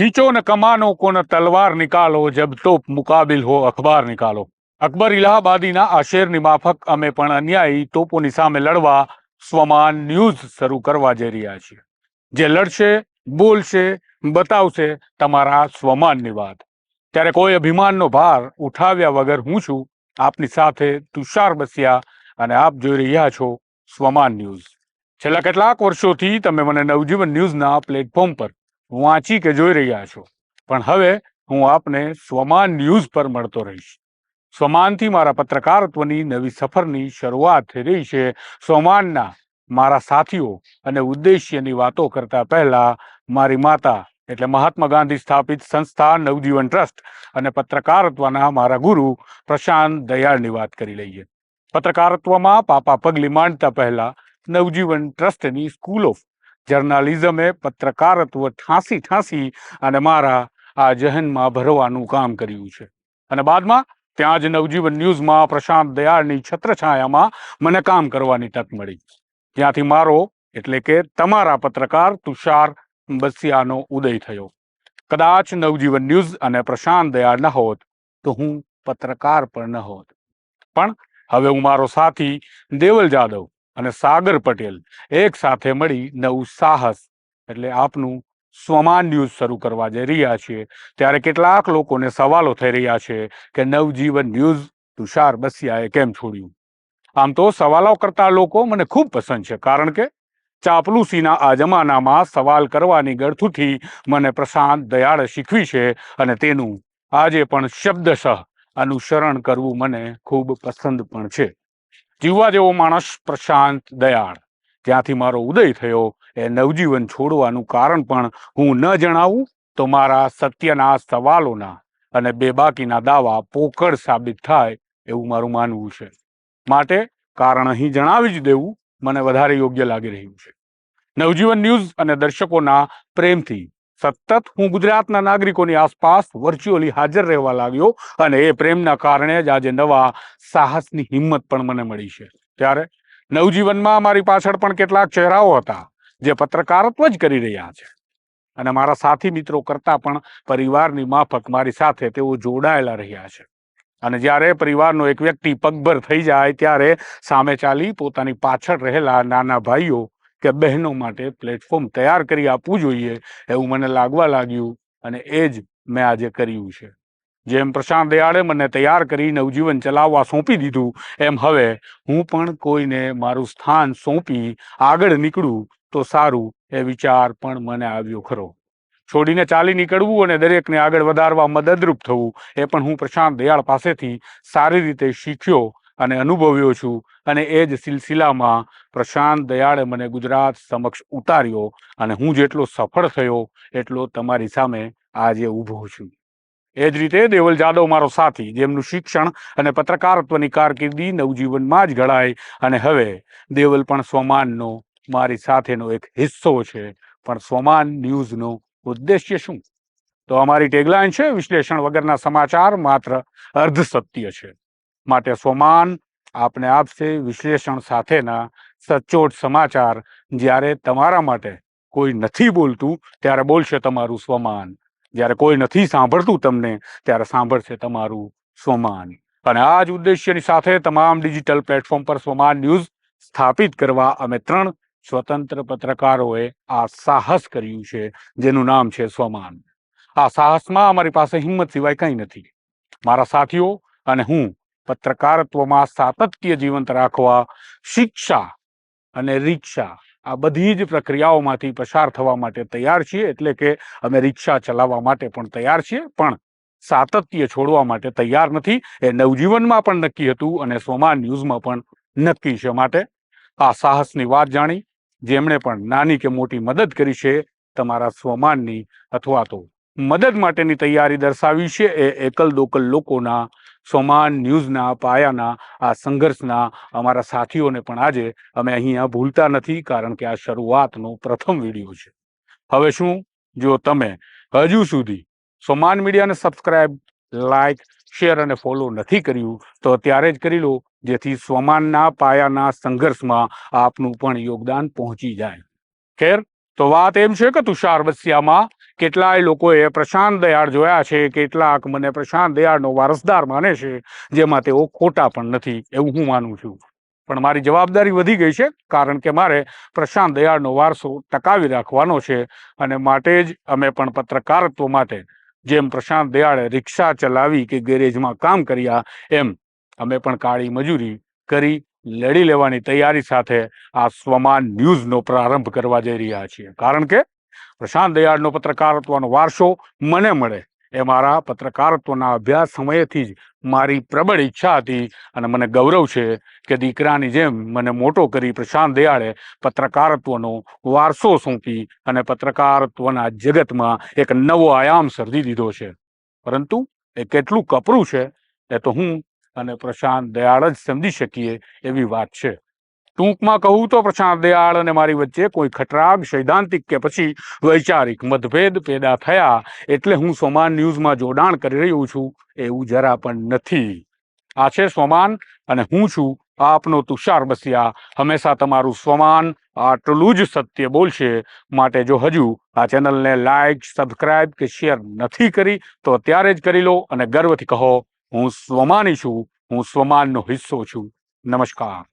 खींचो न कमानो को न तलवार निकालो जब तोप मुकाबिल हो અખબાર નિકાલો અકબર ઇલાહાબાદીના આ શેરની માફક અમે પણ અન્યાયી તોપોની સામે લડવા સ્વમાન ન્યૂઝ શરૂ કરવા જઈ રહ્યા છીએ જે લડશે બોલશે બતાવશે તમારા સ્વમાનની વાત ત્યારે કોઈ અભિમાનનો ભાર ઉઠાવ્યા વગર હું છું આપની સાથે તુષાર બસિયા અને આપ જોઈ રહ્યા છો સ્વમાન ન્યૂઝ છેલ્લા કેટલાક વર્ષોથી તમે મને નવજીવન ન્યૂઝના પ્લેટફોર્મ પર વાંચી કે જોઈ રહ્યા છો. પણ હવે હું આપને સ્વમાન ન્યૂઝ પર મળતો રહીશ. સ્વમાનથી મારા પત્રકારત્વની નવી સફરની શરૂઆત થઈ રહી છે. સ્વમાનના મારા સાથીઓ અને ઉદ્દેશ્યની વાતો કરતા પહેલા મારી માતા એટલે મહાત્મા ગાંધી સ્થાપિત સંસ્થા નવજીવન ટ્રસ્ટ અને પત્રકારત્વના મારા ગુરુ પ્રશાંત દયાળની વાત કરી લઈએ. પત્રકારત્વમાં પાપા પગલી માંડતા પહેલા નવજીવન ટ્રસ્ટની સ્કૂલ ઓફ જર્નાલિઝમે પત્રકારત્વ ઠાંસી ઠાંસી અને મારા આ જહનમાં ભરવાનું કામ કર્યું છે. અને બાદમાં ત્યાં જ નવજીવન ન્યૂઝમાં પ્રશાંત દયાળની છત્રછાયામાં મને કામ કરવાની તક મળી. ત્યાંથી મારો, એટલે કે તમારા પત્રકાર તુષાર બસિયાનો ઉદય થયો. કદાચ નવજીવન ન્યૂઝ અને પ્રશાંત દયાળ ન હોત તો હું પત્રકાર પણ ન હોત. પણ હવે હું મારો સાથી દેવલ જાદવ અને સાગર પટેલ એક સાથે મળી નવું સાહસ, એટલે આપનું સ્વમાન ન્યૂઝ શરૂ કરવા જઈ રહ્યા છીએ. ત્યારે કેટલાક લોકોને સવાલો થઈ રહ્યા છે કે નવજીવન ન્યૂઝ, તુષાર બસિયાએ કેમ છોડ્યું? આમ તો સવાલો કરતા લોકો મને ખૂબ પસંદ છે, કારણ કે ચાપલુસીના આ જમાનામાં સવાલ કરવાની ગળથુથી મને પ્રશાંત દયાળે શીખવી છે અને તેનું આજે પણ શબ્દશઃ અનુસરણ કરવું મને ખૂબ પસંદ પણ છે. જીવવા જેવો માણસ પ્રશાંત, દયાળ. ત્યાંથી મારો ઉદય થયો. એ નવજીવન છોડવાનું કારણ પણ હું ન જણાવું તો મારા સત્યના સવાલોના અને બેબાકીના દાવા પોકળ સાબિત થાય એવું મારું માનવું છે. માટે કારણ અહીં જણાવી જ દેવું મને વધારે યોગ્ય લાગી રહ્યું છે. નવજીવન ન્યૂઝ અને દર્શકોના પ્રેમથી સતત હું ગુજરાતના નાગરિકોની આસપાસ વર્ચ્યુઅલી હાજર રહેવા લાગ્યો અને એ પ્રેમના કારણે જ આજે નવા સાહસની હિંમત પણ મને મળી છે. ત્યારે નવજીવનમાં મારી પાછળ પણ કેટલાક ચહેરાઓ હતા જે પત્રકારત્વ જ કરી રહ્યા છે. અને મારા સાથી મિત્રો કરતા પણ પરિવારની માફક મારી સાથે તેઓ જોડાયેલા રહ્યા છે. અને જ્યારે પરિવારનો એક વ્યક્તિ પગભર થઈ જાય ત્યારે સામે ચાલી પોતાની પાછળ રહેલા નાના ભાઈઓ કે બહેનો માટે પ્લેટફોર્મ તૈયાર કરી આપવું જોઈએ એવું મને લાગવા લાગ્યું અને એ જ મેં આજે કર્યું છે. જેમ પ્રશાંત દયાળે મને તૈયાર કરી નવજીવન ચલાવવા સોંપી દીધું, એમ હવે હું પણ કોઈને મારું સ્થાન સોંપી આગળ નીકળું તો સારું એ વિચાર પણ મને આવ્યો ખરો. છોડીને ચાલી નીકળવું અને દરેકને આગળ વધારવા મદદરૂપ થવું એ પણ હું પ્રશાંત દયાળ પાસેથી સારી રીતે શીખ્યો અને અનુભવ્યો છું. અને એ જ સિલસિલામાં પ્રશાંત દયાળે મને ગુજરાત સમક્ષ ઉતાર્યો અને હું જેટલો સફળ થયો, એટલો તમારી સામે આજે ઊભો છું. એ જ રીતે દેવલ જાદવ મારો સાથી, જેમનું શિક્ષણ અને પત્રકારત્વની કારકિર્દી નવજીવનમાં જ ઘડાય અને હવે દેવલ પણ સ્વમાનનો, મારી સાથેનો એક હિસ્સો છે. પણ સ્વમાન ન્યૂઝનો ઉદ્દેશ્ય શું? તો અમારી ટેગલાઇન છે, વિશ્લેષણ વગરના સમાચાર માત્ર અર્ધ સત્ય છે. માટે સોમાન આપને આપશે. વિશ્લેષણ સાથેના સચોટ સમાચાર જ્યારે તમારા માટે કોઈ નથી બોલતું, ત્યારે બોલશે તમારું સ્વમાન જ્યારે કોઈ નથી સાંભળતું તમને, ત્યારે સાંભળશે તમારું સ્વમાન અને આ જ ઉદ્દેશ્યની સાથે તમામ ડિજિટલ પ્લેટફોર્મ પર સ્વમાન ન્યૂઝ સ્થાપિત કરવા અમે ત્રણ સ્વતંત્ર પત્રકારોએ આ સાહસ કર્યું છે, જેનું નામ છે સ્વમાન આ સાહસમાં અમારી પાસે હિંમત સિવાય કંઈ નથી. મારા સાથીઓ અને હું પત્રકારત્વમાં સાતત્ય જીવંત રાખવા, શિક્ષા અને રીક્ષા આ બધી જ પ્રક્રિયાઓમાંથી પસાર થવા માટે તૈયાર છીએ, એટલે કે અમે રિક્ષા ચલાવવા માટે પણ તૈયાર છીએ, પણ સાતત્ય છોડવા માટે તૈયાર નથી. એ નવજીવનમાં પણ નક્કી હતું અને સોમા ન્યૂઝમાં પણ નક્કી છે માટે. આ સાહસની વાત જાણી, જેમણે પણ નાની કે મોટી મદદ કરી છે, તમારા સ્વમાનની અથવા તો મદદ માટેની તૈયારી દર્શાવી છે, એ એકલ દોકલ લોકોના સોમાન ન્યૂઝના, પાયાના, આ સંઘર્ષના અમારા સાથીઓને પણ આજે અમે અહીંયા ભૂલતા નથી કારણ કે આ શરૂઆતનો પ્રથમ વીડિયો છે. હવે શું? જો તમે હજુ સુધી સોમાન મીડિયાને સબસ્ક્રાઇબ, લાઇક, શેર અને ફોલો નથી કર્યું, તો અત્યારે જ કરી લો, જેથી સ્વમાનના પાયાના સંઘર્ષમાં આપનું પણ યોગદાન પહોંચી જાય. ખેર, તો વાત એમ છે કે તુષાર બસિયામાં કેટલાય લોકોએ પ્રશાંત દયાળ જોયા છે, કેટલાક મને પ્રશાંત દયાળનો વારસદાર માને છે, જેમાં તેઓ ખોટા પણ નથી, એવું હું માનું છું. પણ મારી જવાબદારી વધી ગઈ છે, કારણ કે મારે પ્રશાંત દયાળનો વારસો ટકાવી રાખવાનો છે, અને માટે જ અમે પણ પત્રકારત્વ માટે જેમ પ્રશાંત દયાળે રિક્ષા ચલાવી કે ગેરેજમાં કામ કર્યા, એમ અમે પણ કાળી મજૂરી કરી લડી લેવાની તૈયારી સાથે આ સ્વમાન ન્યૂઝનો પ્રારંભ કરવા જઈ રહ્યા છીએ. કારણ કે પ્રશાંત દયાળનો પત્રકારત્વનો વારસો મને મળે. એ મારા પત્રકારત્વના અભ્યાસ સમયેથી જ મારી પ્રબળ ઈચ્છા હતી અને મને ગૌરવ છે કે દીકરાની જેમ મને મોટો કરી પ્રશાંત દયાળે પત્રકારત્વનો વારસો સોંપી અને પત્રકારત્વના જગતમાં એક નવો આયામ સર્જી દીધો છે. પરંતુ એ કેટલું કપરું છે એ તો હું અને પ્રશાંત દયાળ જ સમજી શકીએ એવી વાત છે. ટૂંકમાં કહું તો પ્રશાંત દયાળ અને મારી વચ્ચે કોઈ ખટરાગ, સૈદ્ધાંતિક કે પછી વૈચારિક મતભેદ પેદા થયા એટલે હું સોમાન ન્યૂઝમાં જોડાણ કરી રહ્યો છું, એવું જરા પણ નથી. આ છે સોમાન અને હું છું આપનો તુષાર બસિયા. હંમેશા તમારું સ્વમાન આટલું જ સત્ય બોલશે માટે જો હજુ આ ચેનલને લાઈક, સબસ્ક્રાઇબ કે શેર નથી કરી, તો અત્યારે જ કરી લો અને ગર્વથી કહો, હું સ્વમાની છું, હું સ્વમાનનો હિસ્સો છું. નમસ્કાર.